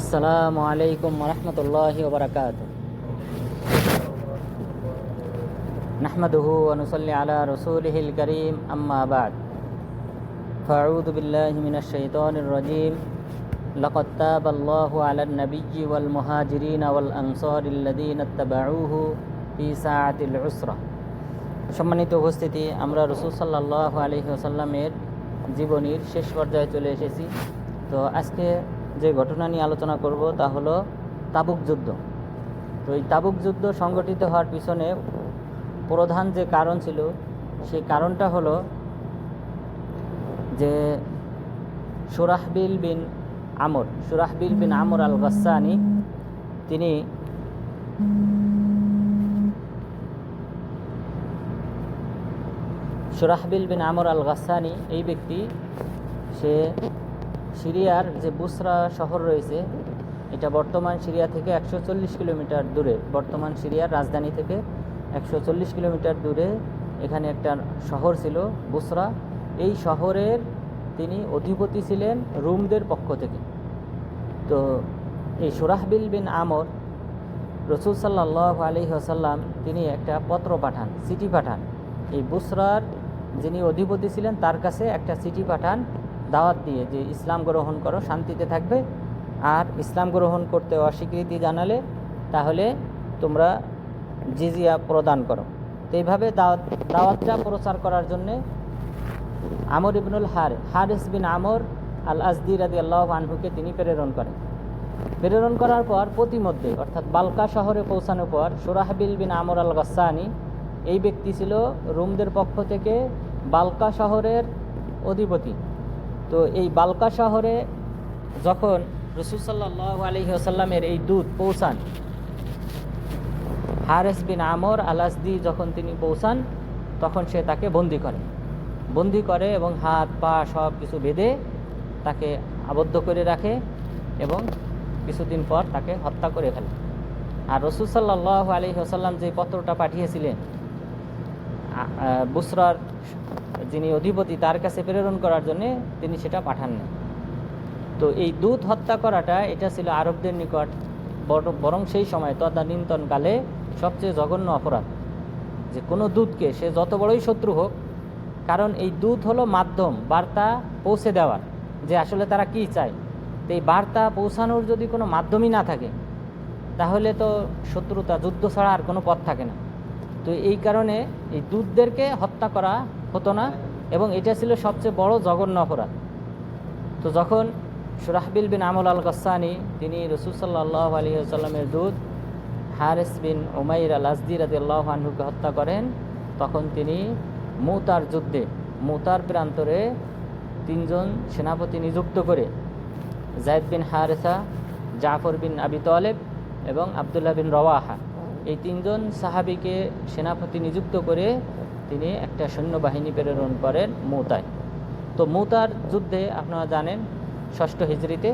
السلام عليكم ورحمة الله وبركاته نحمده ونصلي على رسوله الكريم أما بعد فأعوذ بالله من الشيطان الرجيم لقد تاب الله على النبي والمهاجرين والأنصار الذين اتبعوه في ساعة العسرة সম্মানিত উপস্থিতি আমরা রসুল সাল্লাহ আলহি আসাল্লামের জীবনীর শেষ পর্যায়ে চলে এসেছি তো আজকে যে ঘটনা নিয়ে আলোচনা করব তা হলো তাবুক যুদ্ধ। তো এই তাবুক যুদ্ধ সংগঠিত হওয়ার পিছনে প্রধান যে কারণ ছিল, সেই কারণটা হলো যে সুরাহবিল বিন আমর, সুরাহবিল বিন আমর আল গাসানি তিনি সুরাহবিল বিন আমর আল গাসানি এই ব্যক্তি, সে সিরিয়ার যে বুসরা শহর রয়েছে, এটা বর্তমান সিরিয়া থেকে একশো চল্লিশ কিলোমিটার দূরে। বর্তমান সিরিয়ার রাজধানী থেকে একশো চল্লিশ কিলোমিটার দূরে এখানে একটা শহর ছিল, বুসরা। এই শহরের তিনি অধিপতি ছিলেন রুমদের পক্ষ থেকে। তো এই সুরাহবিল বিন আমর, রসুল সাল্লাহ আলি আসাল্লাম তিনি একটা পত্র পাঠান, চিঠি পাঠান। এই বুসরার যিনি অধিপতি ছিলেন, তার কাছে একটা চিঠি পাঠান দাওয়াত দিয়ে যে ইসলাম গ্রহণ করো, শান্তিতে থাকবে। আর ইসলাম গ্রহণ করতে অস্বীকৃতি জানালে তাহলে তোমরা জিজিয়া প্রদান করো। তো এইভাবে দাওয়াত, দাওয়াতটা প্রচার করার জন্যে আমর ইবনুল হার, হারিস বিন আমর আল আজদি রাদি আল্লাহ আনহুকে তিনি প্রেরণ করেন। প্রেরণ করার পর প্রতিমধ্যে, অর্থাৎ বালকা শহরে পৌঁছানোর পর সুরাহবিল বিন আমর আল গাসানি এই ব্যক্তি ছিল রোমদের পক্ষ থেকে বালকা শহরের অধিপতি। তো এই বালকা শহরে যখন রসুল সাল্লাহ আলহি আসাল্লামের এই দূত পৌঁছান, হারেস বিন আমর আলাসদি যখন তিনি পৌঁছান, তখন সে তাকে বন্দি করে। বন্দি করে এবং হাত, পা সব কিছু বেঁধে তাকে আবদ্ধ করে রাখে এবং কিছুদিন পর তাকে হত্যা করে ফেলে। আর রসুল সাল্লাহ আলী আসাল্লাম যে পত্রটা পাঠিয়েছিলেন বুসরার যিনি অধিপতি, তার কাছে প্রেরণ করার জন্যে তিনি সেটা পাঠাননি। তো এই দূত হত্যা করাটা, এটা ছিল আরবদের নিকট বরং সেই সময় তদানীন্তনকালে সবচেয়ে জঘন্য অপরাধ। যে কোনো দূতকে, সে যত বড়ই শত্রু হোক, কারণ এই দূত হলো মাধ্যম, বার্তা পৌঁছে দেওয়ার। যে আসলে তারা কি চায়? তো এই বার্তা পৌঁছানোর যদি কোনো মাধ্যমই না থাকে, তাহলে তো শত্রুতা, যুদ্ধ ছাড়া আর কোনো পথ থাকে না। তো এই কারণে এই দূতদেরকে হত্যা করা হতো না এবং এটা ছিল সবচেয়ে বড় জঘন্য অপরাধ। তো যখন সুরাহবিল বিন আমল আল গসানি তিনি রসুল সাল্লাহ আলী আসাল্লামের দূত হারেস বিন ওমাইর আল আজদি আল্লাহ আনহুকে হত্যা করেন, তখন তিনি মুতার যুদ্ধে, মুতার প্রান্তরে তিনজন সেনাপতি নিযুক্ত করে, জায়দ বিন হারেসা, জাফর বিন আবি তলেব এবং আবদুল্লাহ বিন রওয়াহা, এই তিনজন সাহাবিকে সেনাপতি নিযুক্ত করে তিনি একটা সৈন্যবাহিনী প্রেরণ করেন মৌতায়। তো মৌতার যুদ্ধে আপনারা জানেন, ষষ্ঠ হিজড়িতে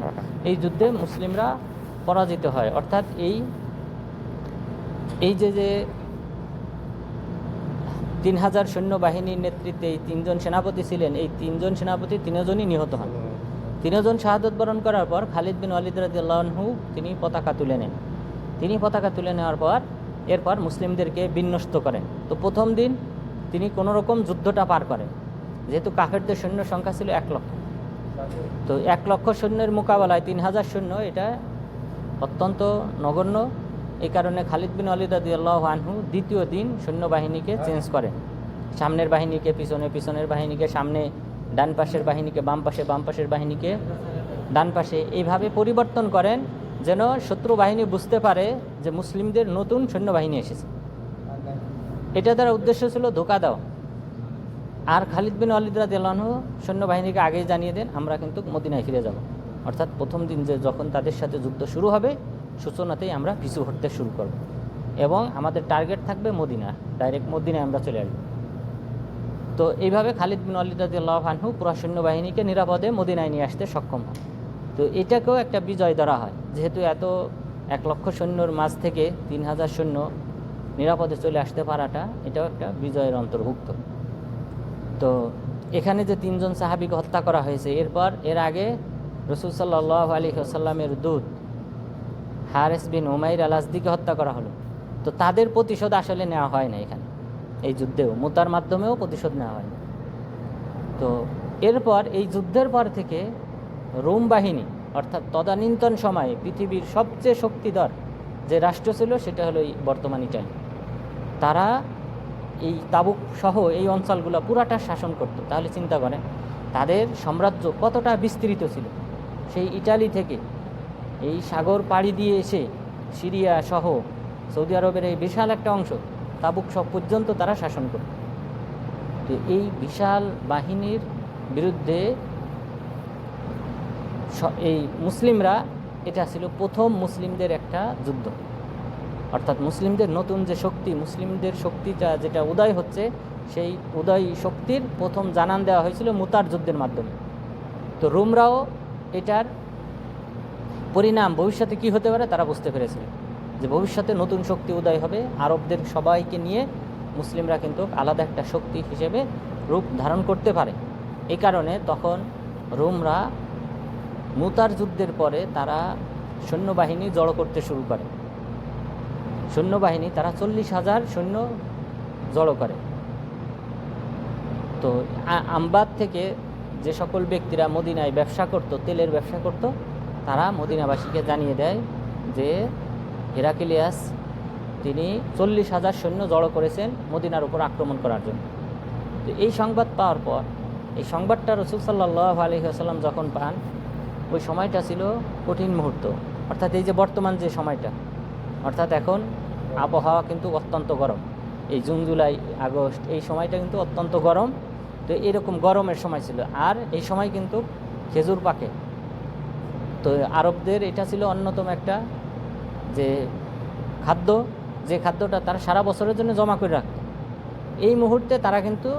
এই যুদ্ধে মুসলিমরা পরাজিত হয়। অর্থাৎ এই এই যে যে তিন হাজার সৈন্যবাহিনীর নেতৃত্বে এই তিনজন সেনাপতি ছিলেন, এই তিনজন সেনাপতি তিনজনই নিহত হন। তিনজন শাহাদত বরণ করার পর খালিদ বিন আলিদ রাজিয়াল্লাহু তিনি পতাকা তুলে নেন। তিনি পতাকা তুলে নেওয়ার পর, এরপর মুসলিমদেরকে বিন্যস্ত করেন। তো প্রথম দিন তিনি কোনো রকম যুদ্ধটা পার করেন যেহেতু কাফেরদের সৈন্য সংখ্যা ছিল এক লক্ষ। তো এক লক্ষ সৈন্যের মোকাবেলায় তিন হাজার সৈন্য, এটা অত্যন্ত নগণ্য। এই কারণে খালিদ বিন আলী রাদি আল্লাহ আনহু দ্বিতীয় দিন সৈন্যবাহিনীকে চেঞ্জ করেন। সামনের বাহিনীকে, পিছনে পিছনের বাহিনীকে, সামনে ডান পাশের বাহিনীকে, বাম পাশে বাম পাশের বাহিনীকে ডান পাশে এইভাবে পরিবর্তন করেন যেন শত্রু বাহিনী বুঝতে পারে যে মুসলিমদের নতুন সৈন্যবাহিনী এসেছে। এটা দ্বারা উদ্দেশ্য ছিল ধোকা দেওয়া আর খালিদ বিন আলিদরা দেলানহু সৈন্যবাহিনীকে আগেই জানিয়ে দেন, আমরা কিন্তু মদিনায় ফিরে যাব। অর্থাৎ প্রথম দিন যে যখন তাদের সাথে যুদ্ধ শুরু হবে, সূচনাতেই আমরা পিছু হটতে শুরু করব। এবং আমাদের টার্গেট থাকবে মদিনা, ডাইরেক্ট মদিনায় আমরা চলে আসব। তো এইভাবে খালিদ বিন আলিদাল্লাহ আনহু পুরা সৈন্যবাহিনীকে নিরাপদে মদিনায় নিয়ে আসতে সক্ষম হয় তো এটাকেও একটা বিজয় ধরা হয়। যেহেতু এত এক লক্ষ সৈন্যর মাঝ থেকে তিন হাজার সৈন্য নিরাপদে চলে আসতে পারাটা এটাও একটা বিজয়ের অন্তর্ভুক্ত। তো এখানে যে তিনজন সাহাবিকে হত্যা করা হয়েছে, এরপর এর আগে রসুল সাল্লাহ আলী আসাল্লামের দূত হারেস বিন ওমাইর আল আসদিকে হত্যা করা হলো। তো তাদের প্রতিশোধ আসলে নেওয়া হয় না এখানে, এই যুদ্ধেও, মুতার মাধ্যমেও প্রতিশোধ নেওয়া হয় না। তো এরপর এই যুদ্ধের পর থেকে রোম বাহিনী, অর্থাৎ তদানীন্তন সময়ে পৃথিবীর সবচেয়ে শক্তিধর যে রাষ্ট্র ছিল, সেটা হলো এই বর্তমান ইটালি। তারা এই তাবুক সহ এই অঞ্চলগুলো পুরাটা শাসন করতো। তাহলে চিন্তা করেন, তাদের সাম্রাজ্য কতটা বিস্তৃত ছিল? সেই ইটালি থেকে এই সাগর পাড়ি দিয়ে এসে সিরিয়া সহ সৌদি আরবের এই বিশাল একটা অংশ তাবুক সব পর্যন্ত তারা শাসন করত। তো এই বিশাল বাহিনীর বিরুদ্ধে এই মুসলিমরা, এটা ছিল প্রথম মুসলিমদের একটা যুদ্ধ। অর্থাৎ মুসলিমদের নতুন যে শক্তি, মুসলিমদের শক্তিটা যেটা উদয় হচ্ছে, সেই উদয় শক্তির প্রথম জানান দেওয়া হয়েছিল মুতার যুদ্ধের মাধ্যমে। তো রোমরাও এটার পরিণাম ভবিষ্যতে কি হতে পারে তারা বুঝতে পেরেছিল। যে ভবিষ্যতে নতুন শক্তি উদয় হবে, আরবদের সবাইকে নিয়ে মুসলিমরা কিন্তু আলাদা একটা শক্তি হিসেবে রূপ ধারণ করতে পারে। এই কারণে তখন রোমরা মুতার যুদ্ধের পরে তারা সৈন্যবাহিনী জড়ো করতে শুরু করে। সৈন্যবাহিনী, তারা চল্লিশ হাজার সৈন্য জড়ো করে। তো আমবাদ থেকে যে সকল ব্যক্তিরা মদিনায় ব্যবসা করত, তেলের ব্যবসা করত, তারা মদিনাবাসীকে জানিয়ে দেয় যে, হেরাকিলিয়াস, তিনি চল্লিশ হাজার সৈন্য জড়ো করেছেন মদিনার উপর আক্রমণ করার জন্য। তো এই সংবাদ পাওয়ার পর, এই সংবাদটা রসুল সাল্লাহ আলহি আসাল্লাম যখন পান, ওই সময়টা ছিল কঠিন মুহূর্ত। অর্থাৎ এই যে বর্তমান যে সময়টা অর্থাৎ এখন আবহাওয়া কিন্তু অত্যন্ত গরম। এই জুন, জুলাই, আগস্ট, এই সময়টা কিন্তু অত্যন্ত গরম। তো এরকম গরমের সময় ছিল। আর এই সময় কিন্তু খেজুর পাকে। তো আরবদের এটা ছিল অন্যতম একটা যে খাদ্য, যে খাদ্যটা তারা সারা বছরের জন্য জমা করে রাখত। এই মুহূর্তে তারা কিন্তু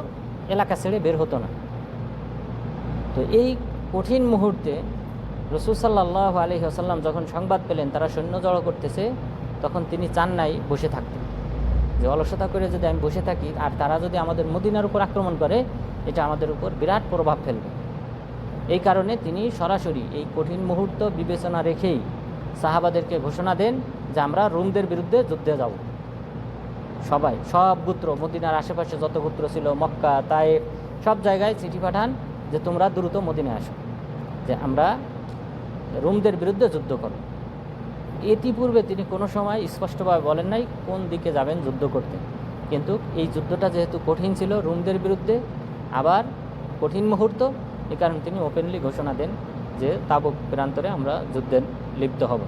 এলাকা ছেড়ে বের হতো না। তো এই কঠিন মুহূর্তে রসুল সাল্লাহ আলহি আসাল্লাম যখন সংবাদ পেলেন, তারা সৈন্য জড়ো করতেছে। তখন তিনি চান নাই বসে থাকতেন। যে অলসতা করে যদি আমি বসে থাকি, আর তারা যদি আমাদের মদিনার উপর আক্রমণ করে, এটা আমাদের উপর বিরাট প্রভাব ফেলবে। এই কারণে তিনি সরাসরি এই কঠিন মুহূর্ত বিবেচনা রেখেই সাহাবাদেরকে ঘোষণা দেন যে আমরা রোমদের বিরুদ্ধে যুদ্ধে যাব। সবাই, সব গোত্র, মদিনার আশেপাশে যত গোত্র ছিল, মক্কা তাই সব জায়গায় চিঠি পাঠান যে তোমরা দ্রুত মদিনায় আসো, যে আমরা রোমদের বিরুদ্ধে যুদ্ধ করো। ইতিপূর্বে তিনি কোনো সময় স্পষ্টভাবে বলেন নাই কোন দিকে যাবেন যুদ্ধ করতে। কিন্তু এই যুদ্ধটা যেহেতু কঠিন ছিল রুমদের বিরুদ্ধে, আবার কঠিন মুহূর্ত, এ কারণে তিনি ওপেনলি ঘোষণা দেন যে তাবুক প্রান্তরে আমরা যুদ্ধে লিপ্ত হব।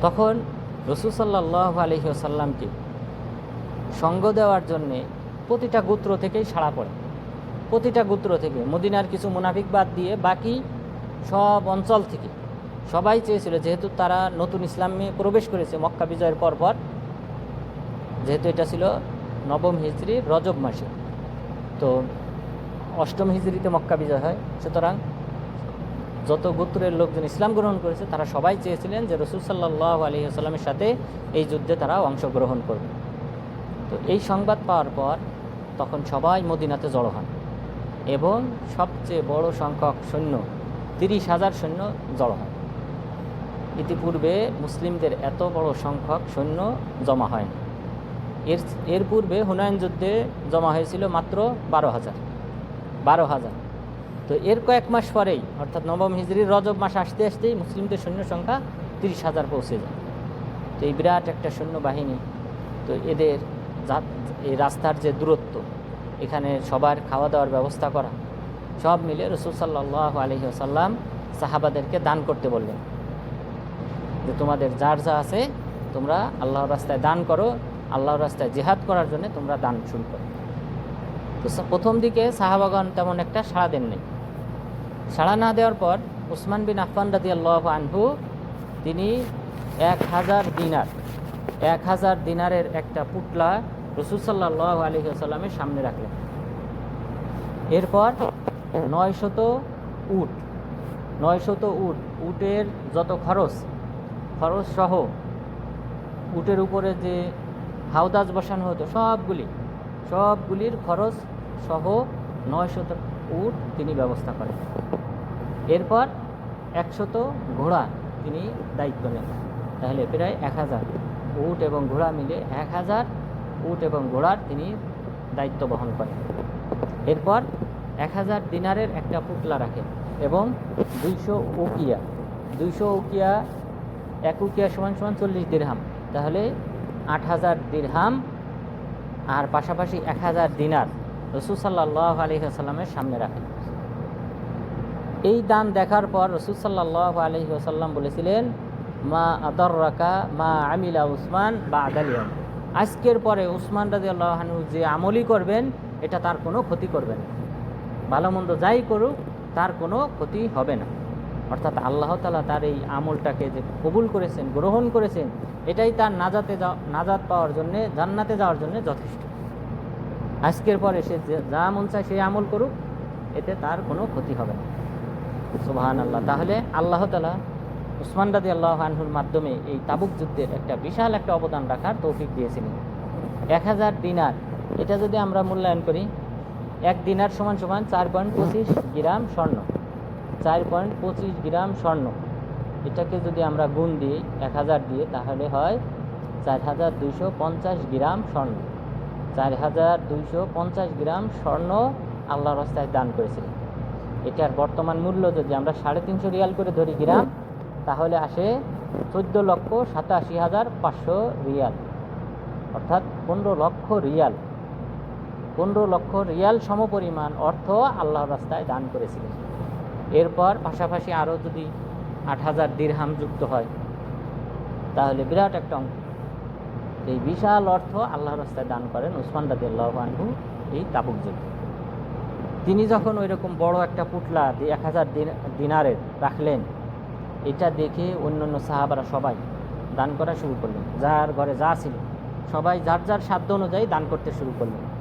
তখন রসুল সাল্লাহ আলহি আসাল্লামকে সঙ্গ দেওয়ার জন্যে প্রতিটা গোত্র থেকেই সাড়া পড়ে। প্রতিটা গোত্র থেকে মদিনার কিছু মুনাফিক বাদ দিয়ে বাকি সব অঞ্চল থেকে সবাই চেয়েছিল, যেহেতু তারা নতুন ইসলামে প্রবেশ করেছে মক্কা বিজয়ের পর পর, যেহেতু এটা ছিল নবম হিজড়ির রজব মাসে, তো অষ্টম হিজড়িতে মক্কা বিজয় হয়। সুতরাং যত গোত্রের লোকজন ইসলাম গ্রহণ করেছে, তারা সবাই চেয়েছিলেন যে রসুল সাল্লাহ আলী আসসালামের সাথে এই যুদ্ধে তারা অংশগ্রহণ করবে। তো এই সংবাদ পাওয়ার পর তখন সবাই মদিনাতে জড়ো হন এবং সবচেয়ে বড় সংখ্যক সৈন্য, তিরিশ হাজার সৈন্য জড়ো হয় ইতিপূর্বে মুসলিমদের এত বড় সংখ্যক সৈন্য জমা হয়নি। এর এর পূর্বে হুনায়ন যুদ্ধে জমা হয়েছিল মাত্র বারো হাজার বারো হাজার। তো এর কয়েক মাস পরেই, অর্থাৎ নবম হিজড়ির রজব মাস আসতে আসতেই মুসলিমদের সৈন্য সংখ্যা তিরিশ হাজার পৌঁছে যায়। তো এই বিরাট একটা সৈন্য বাহিনী তো এদের এই রাস্তার যে দূরত্ব, এখানে সবার খাওয়া দাওয়ার ব্যবস্থা করা, সব মিলে রসুল সাল্লাহ আলহি সাহাবাদেরকে দান করতে বললেন। যে তোমাদের যার যা আছে, তোমরা আল্লাহর রাস্তায় দান করো, আল্লাহর রাস্তায় জেহাদ করার জন্য তোমরা দান শুরু করো। তো প্রথম দিকে সাহাবাগন তেমন একটা সাড়া দেননি সাড়া না দেওয়ার পর উসমান বিন আফফান রাদি আল্লাহ আনহু, তিনি এক হাজার দিনার, এক হাজার দিনারের একটা পুটলা রসুল সাল্লাহ আলী সাল্লামের সামনে রাখলেন। এরপর নয় শত উট নয় শত উট, উটের যত খরচ খরচ সহ উটের উপরে যে হাউদাজ বসানো হতো, সবগুলি, সবগুলির খরচ সহ নয় শত উট তিনি ব্যবস্থা করেন। এরপর একশত ঘোড়া তিনি দায়িত্ব নেন। তাহলে প্রায় এক হাজার উট এবং ঘোড়া মিলে এক হাজার উট এবং ঘোড়ার তিনি দায়িত্ব বহন করেন। এরপর এক হাজার দিনারের একটা পুতলা রাখেন এবং দুইশো উকিয়া দুইশো উকিয়া এক উকিয়া সমান সমান চল্লিশ দিরহাম। তাহলে আট হাজার দিরহাম আর পাশাপাশি এক হাজার দিনার রসুল সাল্লাহ আলহিহাসাল্লামের সামনে রাখেন এই দান দেখার পর রসুল সাল্লাহ আলহি আসাল্লাম বলেছিলেন, মা আদর রাকা মা আমিলা উসমান বা আদালিয়া আজকের পরে উসমান রাজি আল্লাহানু যে আমলই করবেন, এটা তার কোনো ক্ষতি করবে না। ভালো মন্দ যাই করুক, তার কোনো ক্ষতি হবে না। অর্থাৎ আল্লাহ তালা তার এই আমলটাকে যে কবুল করেছেন, গ্রহণ করেছেন, এটাই তার নাজাতে নাজাত পাওয়ার জন্যে, জান্নাতে যাওয়ার জন্য যথেষ্ট। আজকের পরে সে যে- মন চায় সেই আমল করুক, এতে তার কোনো ক্ষতি হবে না। সুবাহান আল্লাহ তাহলে আল্লাহ তালা উসমান রাদি আল্লাহ আনহুর মাধ্যমে এই তাবুক যুদ্ধের একটা বিশাল একটা অবদান রাখার তৌফিক দিয়েছিলেন এক হাজার দিনার, এটা যদি আমরা মূল্যায়ন করি, এক দিনার সমান সমান চার পয়েন্ট পঁচিশ গ্রাম স্বর্ণ। চার পয়েন্ট পঁচিশ গ্রাম স্বর্ণ। এটাকে যদি আমরা গুণ দিই এক হাজার দিয়ে, তাহলে হয় চার হাজার দুইশো পঞ্চাশ গ্রাম স্বর্ণ। চার হাজার দুইশো পঞ্চাশ গ্রাম স্বর্ণ আল্লাহ রাস্তায় দান করেছিলেন। এটার বর্তমান মূল্য যদি আমরা সাড়ে তিনশো রিয়াল করে ধরি গ্রাম, তাহলে আসে চোদ্দ লক্ষ সাতাশি হাজার পাঁচশো রিয়াল। অর্থাৎ পনেরো লক্ষ রিয়াল। পনেরো লক্ষ রিয়াল সমপরিমাণ অর্থ আল্লাহর রাস্তায় দান করেছিলেন। এরপর পাশাপাশি আরও যদি আট হাজার দিরহাম যুক্ত হয়, তাহলে বিরাট একটা অঙ্ক। এই বিশাল অর্থ আল্লাহ রাস্তায় দান করেন উসমান রাদি আল্লাহ আনহু এই তাবুক যুদ্ধে তিনি যখন ওই রকম বড় একটা পুটলা এক হাজার দিন- দিনারের রাখলেন, এটা দেখে অন্য অন্য সাহাবারা সবাই দান করা শুরু করলেন। যার ঘরে যা ছিল, সবাই যার যার সাধ্য অনুযায়ী দান করতে শুরু করলেন।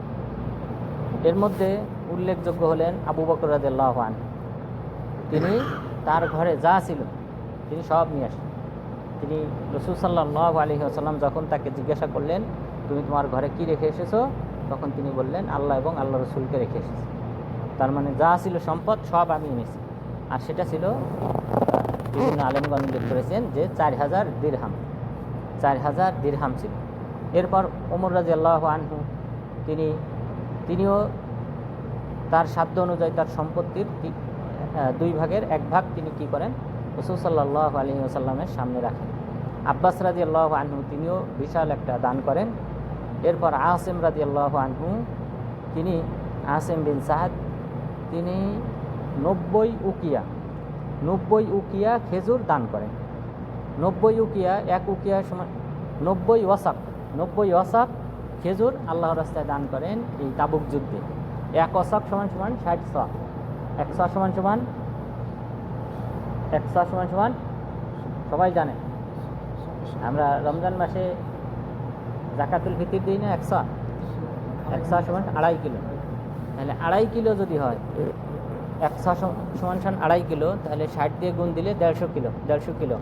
এর মধ্যে উল্লেখযোগ্য হলেন আবু বকর আনহু। তিনি তার ঘরে যা ছিল, তিনি সব নিয়ে আসেন তিনি রসুল সাল্লাহ আলী আসাল্লাম যখন তাকে জিজ্ঞাসা করলেন, তুমি তোমার ঘরে কি রেখে এসেছ? তখন তিনি বললেন, আল্লাহ এবং আল্লাহ রসুলকে রেখে এসেছি। তার মানে যা ছিল সম্পদ, সব আমি এনেছি। আর সেটা ছিল বিভিন্ন আলেমগঞ্জ উল্লেখ করেছেন যে চার হাজার দিরহাম, চার হাজার দিরহাম ছিল। এরপর ওমর রাজি আল্লাহ আনহু, তিনি, তিনিও তার সাধ্য অনুযায়ী তার সম্পত্তির দুই ভাগের এক ভাগ তিনি কি করেন? রসুল সাল্লাহ আলী আসাল্লামের সামনে রাখেন। আব্বাস রাজি আল্লাহ আনহু তিনিও বিশাল একটা দান করেন। এরপর আসেম রাজি আল্লাহ আনহু, তিনি আসেম বিন সাহাদ, তিনি নব্বই উকিয়া নব্বই উকিয়া খেজুর দান করেন। নব্বই উকিয়া, এক উকিয়া সমান নব্বই ওয়াসাক নব্বই ওয়াসাক খেজুর আল্লাহ রাস্তায় দান করেন এই তাবুক যুদ্ধে। এক ওয়াসাক সমান সমান ষাট শ এক শ সমান সমান এক শ সমান সমান, সবাই জানে। আমরা রমজান মাসে জাকাতুল ফিতির দিই না একশো একশো সমান আড়াই কিলো। তাহলে আড়াই কিলো যদি হয়, একশো সমান সমান আড়াই কিলো, তাহলে ষাট দিয়ে গুণ দিলে দেড়শো কিলো দেড়শো কিলো।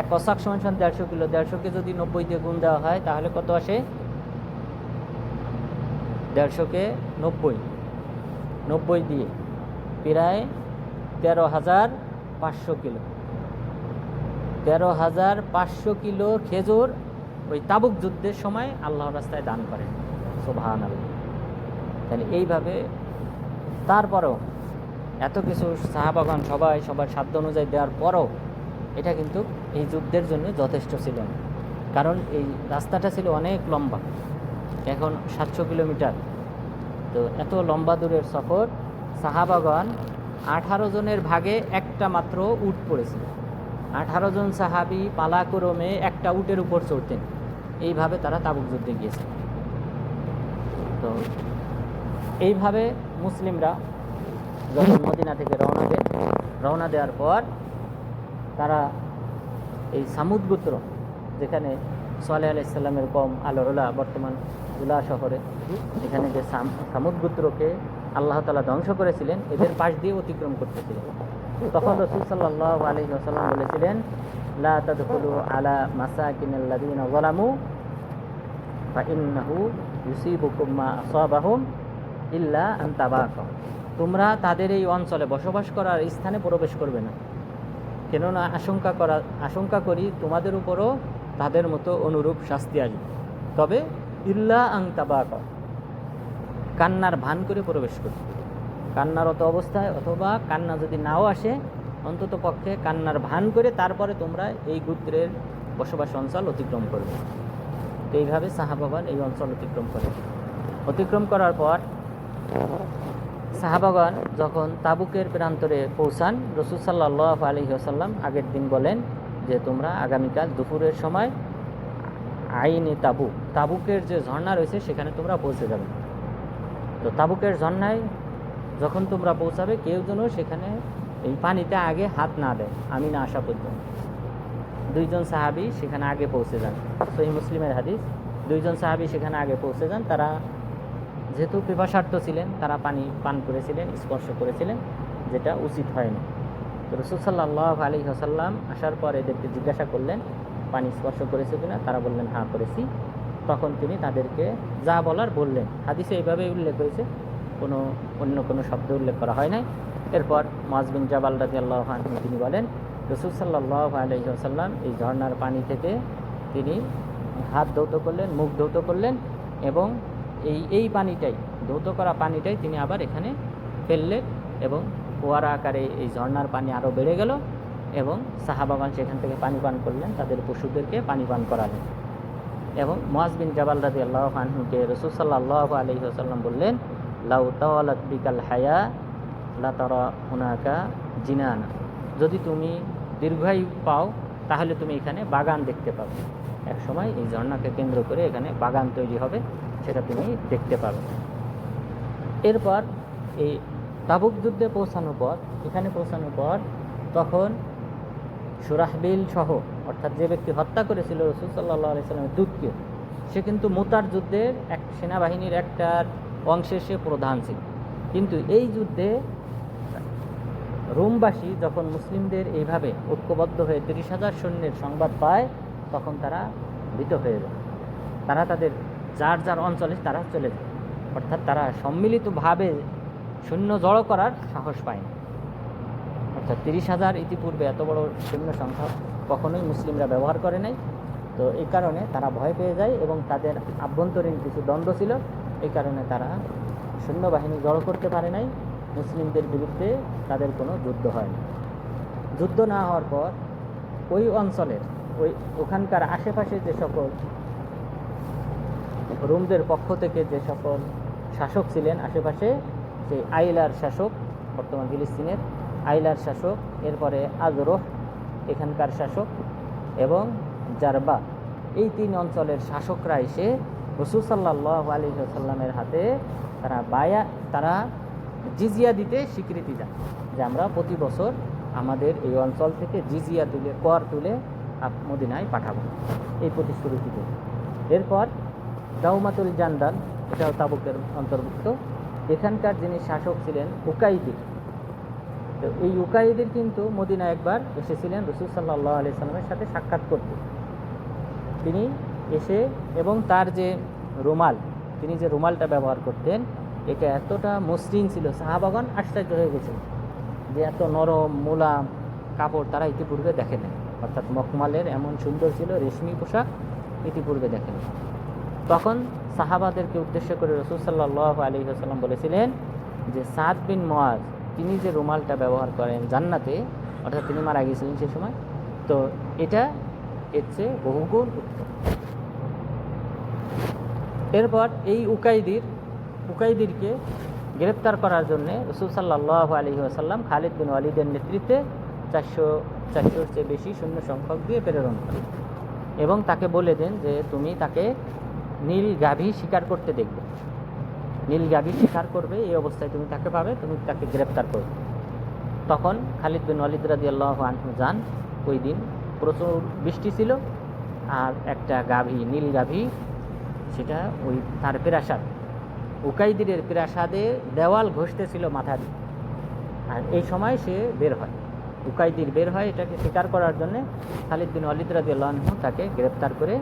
এক কষাক সমান সমান দেড়শো কিলো, দেড়শোকে যদি নব্বই দিয়ে গুণ দেওয়া হয়, তাহলে কত আসে? দেড়শোকে নব্বই। নব্বই দিয়ে। প্রায় তেরো হাজার পাঁচশো কিলো। তেরো হাজার পাঁচশো কিলো খেজুর ওই তাবুক যুদ্ধের সময় আল্লাহর রাস্তায় দান করেন। সোভান আল্লাহ তাহলে এইভাবে তারপরেও এত কিছু সাহাবাগান সবাই সবার সাধ্য অনুযায়ী দেওয়ার পরও এটা কিন্তু এই যুদ্ধের জন্য যথেষ্ট ছিল না। কারণ এই রাস্তাটা ছিল অনেক লম্বা। এখন সাতশো কিলোমিটার। তো এত লম্বা দূরের সফর সাহাবাগণ আঠারো জনের ভাগে একটা মাত্র উট পড়েছিল। আঠারো জন সাহাবি পালাক্রমে একটা উটের উপর চড়তেন। এইভাবে তারা তাবুক যুদ্ধে গিয়েছে। তো এইভাবে মুসলিমরা যখন মদিনা থেকে রওনা দেন রওনা দেওয়ার পর তারা এই সামুদ গোত্র, যেখানে সোয়ালে আলাইসাল্লামের কম আলোরলা বর্তমান উলা শহরে এখানে যে সাম- সামুদ গোত্রকে আল্লাহ তালা ধ্বংস করেছিলেন, এদের পাশ দিয়ে অতিক্রম করতেছিলেন তখন রসুল সাল্লাহ আলী আসাল্লাম বলেছিলেন, লা আলা মাসাকিনাল্লাযীনা যালামু ফাইন্নাহু ইউসিবুকুম মা আসাবাহুম ইল্লা আন তোমরা তাদের এই অঞ্চলে বসবাস করার স্থানে প্রবেশ করবে না। কেননা আশঙ্কা করা, আশঙ্কা করি তোমাদের উপরও তাদের মতো অনুরূপ শাস্তি আসবে। তবে ইল্লা আং তাবাক কান্নার ভান করে প্রবেশ করতে হবে। কান্নারত অবস্থায় অথবা কান্না যদি নাও আসে, অন্তত পক্ষে কান্নার ভান করে তারপরে তোমরা এই গোত্রের বসবাস অঞ্চল অতিক্রম করবে। তো এইভাবে সাহাবাগান এই অঞ্চল অতিক্রম করে। অতিক্রম করার পর সাহাবাগান যখন তাবুকের প্রান্তরে পৌঁছান, রসুল সাল্লাহ আলী আসাল্লাম আগের দিন বলেন যে, তোমরা আগামীকাল দুপুরের সময় আইনে তাবুক, তাবুকের যে ঝর্ণা রয়েছে সেখানে তোমরা পৌঁছে যাবে। তো তাবুকের ঝর্ণায় যখন তোমরা পৌঁছাবে, কেউ যেন সেখানে এই পানিতে আগে হাত না দেয়। আমি না আসা পর্যন্ত দুইজন সাহাবি সেখানে আগে পৌঁছে যান। সহি মুসলিমের হাদিস, দুইজন সাহাবি সেখানে আগে পৌঁছে যান। তারা যেহেতু পিপাসার্থ ছিলেন, তারা পানি পান করেছিলেন, স্পর্শ করেছিলেন, যেটা উচিত হয়নি। তো রসুল সাল্লাহ আলী হাসাল্লাম আসার পর এদেরকে জিজ্ঞাসা করলেন, পানি স্পর্শ করেছে কিনা? তারা বললেন হ্যাঁ করেছি। তখন তিনি তাদেরকে যা বলার বললেন। হাদিসে এইভাবেই উল্লেখ হয়েছে। কোনো অন্য কোনো শব্দ উল্লেখ করা হয় নাই। এরপর মাজবিন জাবাল রাজি আল্লাহ তিনি বলেন, রসুল সাল্লাহ আলহিহাসাল্লাম এই ঝর্ণার পানি থেকে তিনি হাত ধৌত করলেন, মুখ ধৌত করলেন এবং এই এই পানিটাই, ধৌত করা পানিটাই তিনি আবার এখানে ফেললেন এবং ফোয়ারা আকারে এই ঝর্নার পানি আরও বেড়ে গেল এবং সাহাবাগান সেখান থেকে পানি পান করলেন। তাদের পশুদেরকে পানি পান করালেন। এবং মোয়াজ বিন জাবাল রাজি আল্লাহ আনহুকে রসুল সাল্লাহ আলহিহাসাল্লাম বললেন, লাউ তাওয়ালাত হায়া লাতারা হুনাকা জিনানা। যদি তুমি দীর্ঘায়ু পাও, তাহলে তুমি এখানে বাগান দেখতে পাবে। এক সময় এই ঝর্ণাকে কেন্দ্র করে এখানে বাগান তৈরি হবে, সেটা তুমি দেখতে পাবে। এরপর এই তাবুক যুদ্ধে পৌঁছানোর পর, এখানে পৌঁছানোর পর তখন সুরাহবিল সহ অর্থাৎ যে ব্যক্তি হত্যা করেছিল রসুল সাল্লাহ আলাইসাল্লামের দূতকে সে কিন্তু মোতার যুদ্ধের এক সেনাবাহিনীর একটার অংশে সে প্রধান ছিল। কিন্তু এই যুদ্ধে রোমবাসী যখন মুসলিমদের এইভাবে ঐক্যবদ্ধ হয়ে তিরিশ হাজার সৈন্যের সংবাদ পায়, তখন তারা ভীত হয়ে যায়। তারা তাদের যার যার অঞ্চলে তারা চলে যায়। অর্থাৎ তারা সম্মিলিতভাবে সৈন্য জড়ো করার সাহস পায় না। অর্থাৎ তিরিশ হাজার ইতিপূর্বে এত বড় সৈন্য সংখ্যা কখনোই মুসলিমরা ব্যবহার করে নাই। তো এই কারণে তারা ভয় পেয়ে যায় এবং তাদের আভ্যন্তরীণ কিছু দ্বন্দ্ব ছিল, এই কারণে তারা সৈন্যবাহিনী জড়ো করতে পারে নাই। মুসলিমদের বিরুদ্ধে তাদের কোনো যুদ্ধ হয় যুদ্ধ না হওয়ার পর ওই অঞ্চলের, ওই ওখানকার আশেপাশে যে সকল রোমদের পক্ষ থেকে যে সকল শাসক ছিলেন আশেপাশে, সেই আইলার শাসক, বর্তমান ফিলিস্তিনের আইলার শাসক, এরপরে আজরহ এখানকার শাসক এবং জারবা। এই তিন অঞ্চলের শাসকরা এসে রসুল সাল্লাহ আলী হাতে তারা বায়া, তারা জিজিয়া দিতে স্বীকৃতি দেন যে আমরা প্রতি বছর আমাদের এই অঞ্চল থেকে জিজিয়া তুলে, কর তুলে মদিনায় পাঠাবো। এই প্রতিশ্রুতিতে। এরপর দাউমাতুল জান্দাল, এটাও তাবুকের অন্তর্ভুক্ত। এখানকার যিনি শাসক ছিলেন উকাইদির তো এই উকাইদির কিন্তু মদিনা একবার এসেছিলেন রসুল সাল্লাহ আলি সাল্লামের সাথে সাক্ষাৎ করতে। তিনি এসে এবং তার যে রুমাল, তিনি যে রুমালটা ব্যবহার করতেন, এটা এতটা মসৃণ ছিল সাহাবাগন আশ্চর্য হয়ে গেছিল যে এত নরম মোলাম কাপড় তারা ইতিপূর্বে দেখে নাই অর্থাৎ মখমালের এমন সুন্দর ছিল, রেশমি পোশাক ইতিপূর্বে দেখেন তখন সাহাবাদেরকে উদ্দেশ্য করে রসুল সাল্লাহ আলী হাসাল্লাম বলেছিলেন যে সাদ বিন মোয়াজ তিনি যে রুমালটা ব্যবহার করেন জান্নাতে, অর্থাৎ তিনি মারা গিয়েছিলেন সে সময়, তো এটা এর চেয়ে বহুগুণ উত্তম। এরপর এই উকাইদির, উকাইদিরকে গ্রেপ্তার করার জন্য রসুল সাল্লাহ আলী আসাল্লাম খালিদ বিন ওয়ালিদের নেতৃত্বে চারশো, চারশোর চেয়ে বেশি শূন্য সংখ্যক দিয়ে প্রেরণ করেন এবং তাকে বলে দেন যে তুমি তাকে নীল গাভী শিকার করতে দেখবে। নীল গাভী শিকার করবে, এই অবস্থায় তুমি তাকে পাবে, তুমি তাকে গ্রেপ্তার করবে। তখন খালিদ বিন ওয়ালিদ রাজি আল্লাহ আনহু যান, ওই দিন প্রচুর বৃষ্টি ছিল, আর একটা গাভী নীল গাভী সেটা ওই তার প্রাসাদ। উকাইদিরের প্রাসাদে দেওয়াল ঘষতেছিল মাথা দিয়ে। আর এই সময় সে বের হয়। উকাইদির বের হয় এটাকে স্বীকার করার জন্য। খালিদ বিন ওয়ালিদ রাজি আল্লাহ তাকে গ্রেপ্তার করে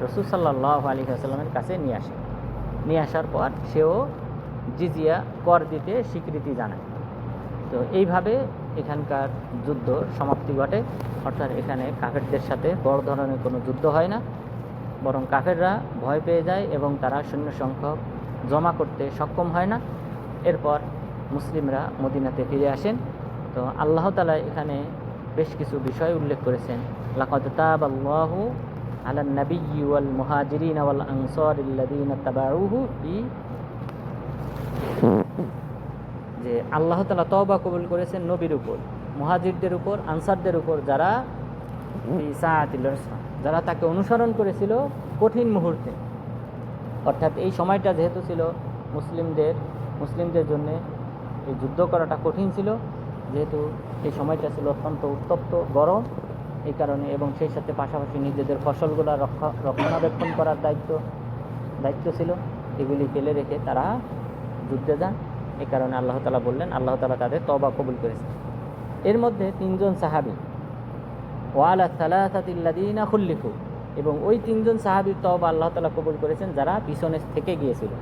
রসুল সাল্লাহ আলী আসাল্লামের কাছে নিয়ে আসে। নিয়ে আসার পর সেও জিজিয়া কর দিতে স্বীকৃতি জানায়। তো এইভাবে এখানকার যুদ্ধ সমাপ্তি ঘটে। অর্থাৎ এখানে কাফেরদের সাথে বড় ধরনের কোনো যুদ্ধ হয় না। বরং কাফেররা ভয় পেয়ে যায় এবং তারা শূন্য সংখ্যক জমা করতে সক্ষম হয় না। এরপর মুসলিমরা মদিনাতে ফিরে আসেন। তো আল্লাহ তালা এখানে বেশ কিছু বিষয় উল্লেখ করেছেন। লাকাদ আলা নাবিয়্যি ওয়াল মুহাজিরিন ওয়াল আনসারিল্লাযীনা তাবাউহু ফি যে আল্লাহ তালা তওবা কবুল করেছেন নবীর উপর, মুহাজিরদের উপর, আনসারদের উপর যারা যারা তাকে অনুসরণ করেছিল কঠিন মুহূর্তে। অর্থাৎ এই সময়টা যেহেতু ছিল মুসলিমদের মুসলিমদের জন্য এই যুদ্ধ করাটা কঠিন ছিল, যেহেতু এই সময়টা ছিল অত্যন্ত উত্তপ্ত, গরম। এই কারণে এবং সেই সাথে পাশাপাশি নিজেদের ফসলগুলো রক্ষা, রক্ষণাবেক্ষণ করার দায়িত্ব দায়িত্ব ছিল। এগুলি ফেলে রেখে তারা যুদ্ধে যান। এ কারণে আল্লাহ তালা বললেন, আল্লাহ তালা তাদের তবা কবুল করেছেন। এর মধ্যে তিনজন সাহাবি, ওয়ালা সালাসাতিল্লাদিনা খুল্লিফু, এবং ওই তিনজন সাহাবির তওবা আল্লাহ তালা কবুল করেছেন যারা পিছনে থেকে গিয়েছিল।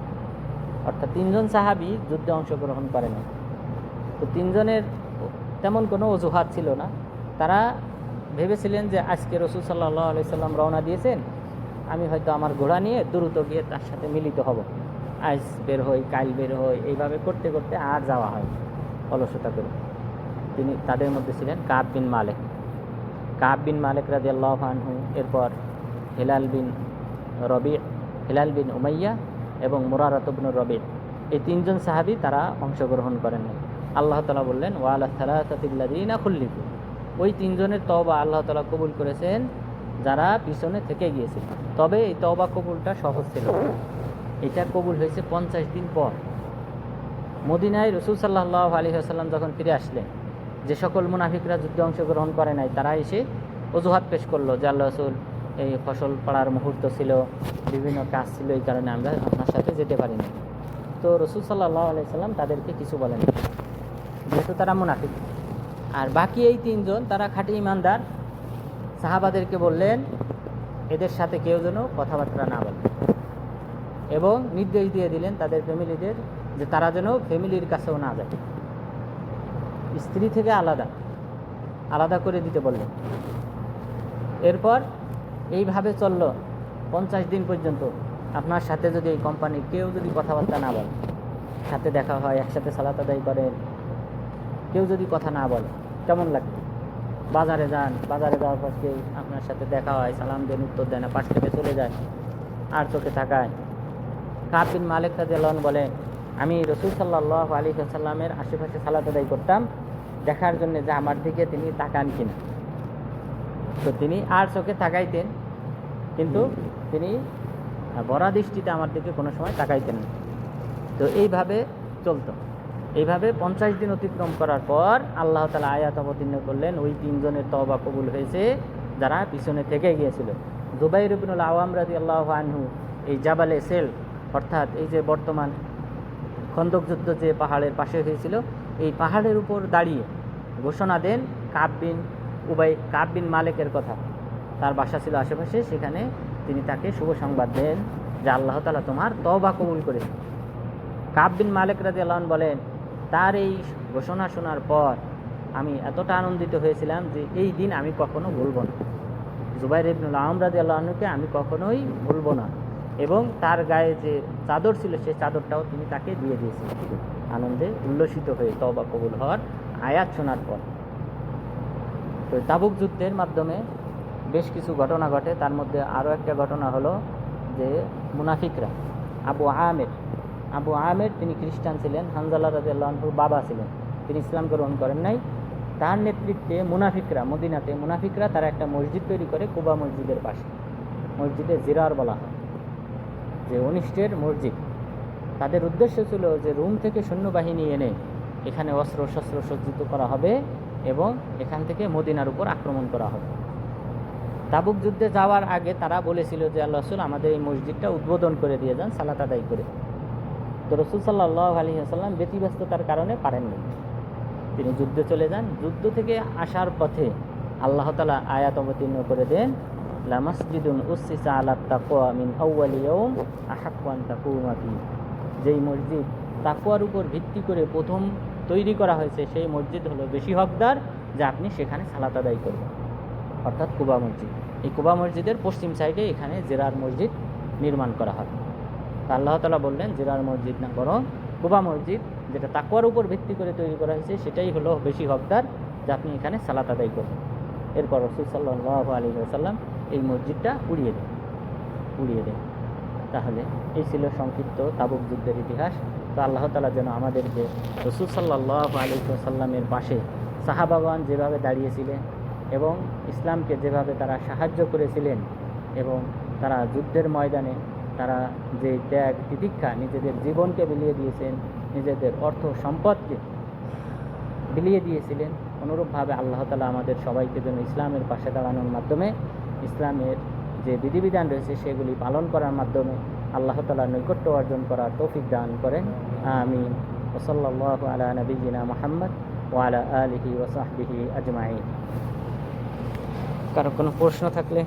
অর্থাৎ তিনজন সাহাবি যুদ্ধে অংশগ্রহণ করে না তো তিনজনের তেমন কোনো অজুহাত ছিল না। তারা ভেবেছিলেন যে আজকে রসুল সাল্লাহ আলাইসাল্লাম রওনা দিয়েছেন, আমি হয়তো আমার ঘোড়া নিয়ে দ্রুত গিয়ে তার সাথে মিলিত হব। আজ বের হই কাল বের হই, এইভাবে করতে করতে আর যাওয়া হয় অলসতা করে। তিনি তাদের মধ্যে ছিলেন কাব বিন মালেক। কাব বিন মালিক রাজি আল্লাহ আনহু, এরপর হিলাল বিন রবি, হিলাল বিন উমাইয়া এবং মুরারাতবিন রবি। এই তিনজন সাহাবি তারা অংশগ্রহণ করেন আল্লাহ তালা বললেন, ওয়ালা সালাতিল্লাদিনা খুল্লিফু। ওই তিনজনের তওবা আল্লাহ তালা কবুল করেছেন, যারা পিছনে থেকে গিয়েছে তবে এই তওবা কবুলটা সহজ ছিল এটা কবুল হয়েছে পঞ্চাশ দিন পর। মদিনায় রসুল সাল্লাহ আলী আসাল্লাম যখন ফিরে আসলেন, যে সকল মুনাফিকরা যুদ্ধে অংশগ্রহণ করে নাই, তারা এসে অজুহাত পেশ করল যে আল্লাহ রসুল, এই ফসল পাড়ার মুহূর্ত ছিল, বিভিন্ন কাজ ছিল, এই কারণে আমরা আপনার সাথে যেতে পারিনি। তো রসুল সাল্লাহ আলাইসাল্লাম তাদেরকে কিছু বলেন। যেহেতু তারা মুনাফিক। আর বাকি এই তিনজন, তারা খাঁটি ইমানদার। সাহাবাদেরকে বললেন, এদের সাথে কেউ যেন কথাবার্তা না বলে। এবং নির্দেশ দিয়ে দিলেন তাদের ফ্যামিলিদের যে তারা যেন ফ্যামিলির কাছেও না যায়। স্ত্রী থেকে আলাদা আলাদা করে দিতে বললেন। এরপর এইভাবে চলল পঞ্চাশ দিন পর্যন্ত। আপনার সাথে যদি এই কোম্পানির কেউ যদি কথাবার্তা না বলে, সাথে দেখা হয়, একসাথে সালাত আদায় করেন কেউ যদি কথা না বলে, কেমন লাগবে? বাজারে যান, বাজারে যাওয়ার পর কেউ আপনার সাথে দেখা হয়, সালাম দেন, উত্তর দেয় না পাশ থেকে চলে যায়, আর চোখে থাকায় কাবিন মালিক রাজিয়াল্লাহ বলে, আমি রসুল সাল্লাহ আলী সাল্লামের আশেপাশে সালাত করতাম, দেখার জন্য যে আমার দিকে তিনি তাকান কিনা। তো তিনি আর চোখে তাকাইতেন, কিন্তু তিনি বড়া দৃষ্টিতে আমার দিকে কোনো সময় তাকাইতেন না। তো এইভাবে চলতো। এইভাবে পঞ্চাশ দিন অতিক্রম করার পর আল্লাহ তালা আয়াত অবতীর্ণ করলেন। ওই তিনজনের তবা কবুল হয়েছে, যারা পিছনে থেকে গিয়েছিল। জুবাইর রবিনুল আওয়াম রাজি আল্লাহ আনহু, এই জাবালে সেল, অর্থাৎ এই যে বর্তমান খন্দক যুদ্ধ যে পাহাড়ের পাশে হয়েছিল, এই পাহাড়ের উপর দাঁড়িয়ে ঘোষণা দেন কাব বিন উবাই, কাব বিন মালিকের কথা। তার বাসা ছিল আশেপাশে, সেখানে তিনি তাকে শুভ সংবাদ দেন, যে আল্লাহ তালা তোমার তবা কবুল করেছে কাব বিন মালিক রাজি আল্লাহন বলেন তার এই ঘোষণা শোনার পর আমি এতটা আনন্দিত হয়েছিলাম যে এই দিন আমি কখনো ভুলব না। জুবাইর ইবনুল আহম রাজি আল্লাহনুকে আমি কখনোই ভুলব না। এবং তার গায়ে যে চাদর ছিল, সেই চাদরটাও তিনি তাকে দিয়ে দিয়েছিলেন আনন্দে উল্লসিত হয়ে তবা কবুল হওয়ার আয়াত শোনার পর। তো তাবুক যুদ্ধের মাধ্যমে বেশ কিছু ঘটনা ঘটে। তার মধ্যে আরও একটা ঘটনা হলো যে মুনাফিকরা, আবু আমের আবু আহমেদ তিনি খ্রিস্টান ছিলেন, হানজালা রাজুর বাবা ছিলেন। তিনি ইসলাম গ্রহণ করেন নাই। তার নেতৃত্বে মুনাফিকরা, মদিনাতে মুনাফিকরা, তারা একটা মসজিদ তৈরি করে কুবা মসজিদের পাশে। মসজিদে জিরার বলা হয়, যে অনিষ্টের মসজিদ। তাদের উদ্দেশ্য ছিল যে রুম থেকে সৈন্যবাহিনী এনে এখানে অস্ত্র শস্ত্র সজ্জিত করা হবে এবং এখান থেকে মদিনার উপর আক্রমণ করা হবে। তাবুক যুদ্ধে যাওয়ার আগে তারা বলেছিল যে, আল্লাহ রসুল আমাদের এই মসজিদটা উদ্বোধন করে দিয়ে যান, সালাত আদায় করে। তো রসুল সাল্লাহ আলী আসাল্লাম ব্যতিব্যস্ততার কারণে পারেননি। তিনি যুদ্ধে চলে যান। যুদ্ধ থেকে আসার পথে আল্লাহ তালা আয়াত অবতীর্ণ করে দেন, লা মসজিদুন উসিসা আলা তাকওয়া মিন আউয়ালি ইয়াউম আহাক্কু আন তাকুমা ফি। যেই মসজিদ তাকওয়ার উপর ভিত্তি করে প্রথম তৈরি করা হয়েছে, সেই মসজিদ হলো বেশি হকদার, যা আপনি সেখানে সালাত আদায় করবেন। অর্থাৎ কুবা মসজিদ। এই কুবা মসজিদের পশ্চিম সাইডে এখানে জেরার মসজিদ নির্মাণ করা তা আল্লাহ তালা বললেন, জেরার মসজিদ না, বরং কুবা মসজিদ, যেটা তাকুয়ার উপর ভিত্তি করে তৈরি করা হয়েছে, সেটাই হলো বেশি হকদার, যে আপনি এখানে সালাত আদায় করবেন। এরপর রসুল সাল্লাহ আলী সাল্লাম এই মসজিদটা উড়িয়ে দেন উড়িয়ে দেন। তাহলে এই ছিল সংক্ষিপ্ত তাবুক যুদ্ধের ইতিহাস। তো আল্লাহ তালা যেন আমাদেরকে রসুল সাল্লাহ আলী সাল্লামের পাশে সাহাবাগান যেভাবে দাঁড়িয়েছিলেন এবং ইসলামকে যেভাবে তারা সাহায্য করেছিলেন এবং তারা যুদ্ধের ময়দানে তারা যে ত্যাগ তিতিক্ষা নিজেদের জীবনকে বিলিয়ে দিয়েছেন, নিজেদের অর্থ সম্পদকে বিলিয়ে দিয়েছিলেন, অনুরূপভাবে আল্লাহ তালা আমাদের সবাইকে যেন ইসলামের পাশে দাঁড়ানোর মাধ্যমে, ইসলামের যে বিধিবিধান রয়েছে সেগুলি পালন করার মাধ্যমে আল্লাহ তালার নৈকট্য অর্জন করার তৌফিক দান করেন। আমি ওসল্লাহ আলা নবীনা মোহাম্মদ ওয়ালা আলহি ওসাহবিহি আজমাই কারও কোনো প্রশ্ন থাকলে